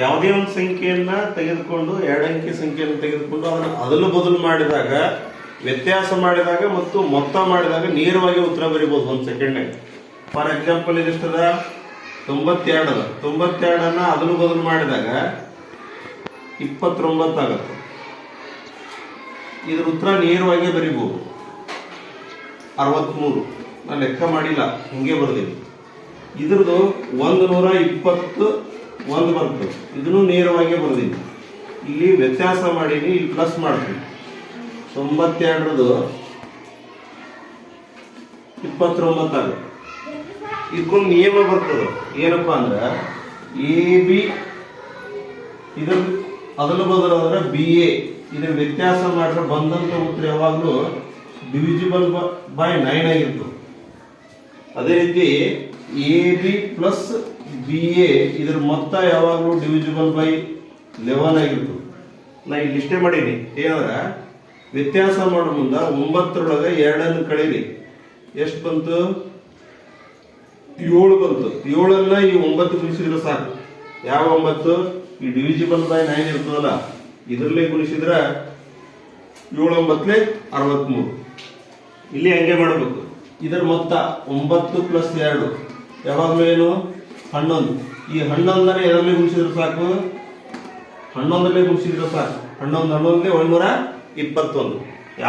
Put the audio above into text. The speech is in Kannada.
ಯಾವುದೇ ಒಂದು ಸಂಖ್ಯೆಯನ್ನ ತೆಗೆದುಕೊಂಡು ಎರಡಂಕಿ ಸಂಖ್ಯೆಯನ್ನು ತೆಗೆದುಕೊಂಡು ಅದನ್ನು ಅದಲು ಬದಲು ಮಾಡಿದಾಗ, ವ್ಯತ್ಯಾಸ ಮಾಡಿದಾಗ ಮತ್ತು ಮೊತ್ತ ಮಾಡಿದಾಗ ನೇರವಾಗಿ ಉತ್ತರ ಬರಿಬಹುದು ಒಂದು ಸೆಕೆಂಡ್ ಫಾರ್ ಎಕ್ಸಾಂಪಲ್ ಇದಿಷ್ಟದ ತೊಂಬತ್ತೆರಡು ಅದ ತೊಂಬತ್ತೆರಡನ್ನ ಅದಲು ಬದಲು ಮಾಡಿದಾಗ ಇಪ್ಪತ್ತೊಂಬತ್ತು ಆಗುತ್ತೆ. ಇದ್ರ ಉತ್ತರ ನೇರವಾಗಿ ಬರಿಬಹುದು. ಅರವತ್ಮೂರು. ನಾನು ಲೆಕ್ಕ ಮಾಡಿಲ್ಲ, ಹಿಂಗೆ ಬರ್ದೀನಿ. ಇದ್ರದ್ದು ಒಂದು ನೂರ ಇಪ್ಪತ್ತು ಒಂದು ಬಂತು. ಇದನ್ನು ನೇರವಾಗಿ ಬಂದಿತ್ತು ಇಲ್ಲಿ ವ್ಯತ್ಯಾಸ ಮಾಡೀನಿ, ಇಲ್ಲಿ ಪ್ಲಸ್ ಮಾಡ್ತೀನಿ. ತೊಂಬತ್ತೆರಡರದು ಇಪ್ಪತ್ತೊಂಬತ್ತು ಆಗುತ್ತೆ. ಇದಕ್ಕೊಂದು ನಿಯಮ ಬರ್ತದೆ. ಏನಪ್ಪ ಅಂದ್ರೆ ಎ ಬಿ ಇದ್ರ ಅದಲು ಬದಲು ಅಂದ್ರೆ ಬಿ ಎ ಇದರ ವ್ಯತ್ಯಾಸ ಮಾಡಿದ್ರೆ ಬಂದಂತ ಉತ್ತರ ಯಾವಾಗಲೂ ಡಿವಿಜಿಬಲ್ ಬೈ ನೈನ್ ಆಗಿತ್ತು ಅದೇ ರೀತಿ A B plus B A ಇದ್ರ ಮೊತ್ತ ಯಾವಾಗಲೂ ಡಿವಿಜಿಬಲ್ ಬೈ ಲೆವೆನ್ ಆಗಿರ್ತದೆ. ನಾ ಇಲ್ಲಿ ಇಷ್ಟೇ ಮಾಡೀನಿ. ಏನಂದ್ರೆ, ವ್ಯತ್ಯಾಸ ಮಾಡೋ ಮುಂದೆ ಒಂಬತ್ತರೊಳಗೆ ಎರಡನ್ನು ಕಳೀರಿ. ಎಷ್ಟು ಬಂತು? ಏಳು ಬಂತು. ಏಳನ್ನ ಈ ಒಂಬತ್ತು ಗುಣಿಸಿದ್ರೆ ಸಾಕು. ಯಾವ ಒಂಬತ್ತು? ಈ ಡಿವಿಜಿಬಲ್ ಬೈ ನೈನ್ ಇರ್ತದಲ್ಲ, ಇದರಲ್ಲೇ ಗುಣಿಸಿದ್ರ ಏಳು ಒಂಬತ್ತಲೆ ಅರವತ್ಮೂರು. ಇಲ್ಲಿ ಹಂಗೆ ಮಾಡಬೇಕು. ಇದರ ಮೊತ್ತ ಒಂಬತ್ತು ಪ್ಲಸ್ ಎರಡು. ಯಾವಾಗಲೂ ಏನು? ಹನ್ನೊಂದು. ಈ ಹನ್ನೊಂದನೇ ಎದರಲ್ಲಿ ಗುಣಿಸಿದ್ರೆ ಸಾಕು. ಹನ್ನೊಂದರಲ್ಲಿ ಗುಣಿಸಿದ್ರೆ ಸಾಕು. ಹನ್ನೊಂದು ಹನ್ನೊಂದನೇ ಒಂದೂರ ಇಪ್ಪತ್ತೊಂದು.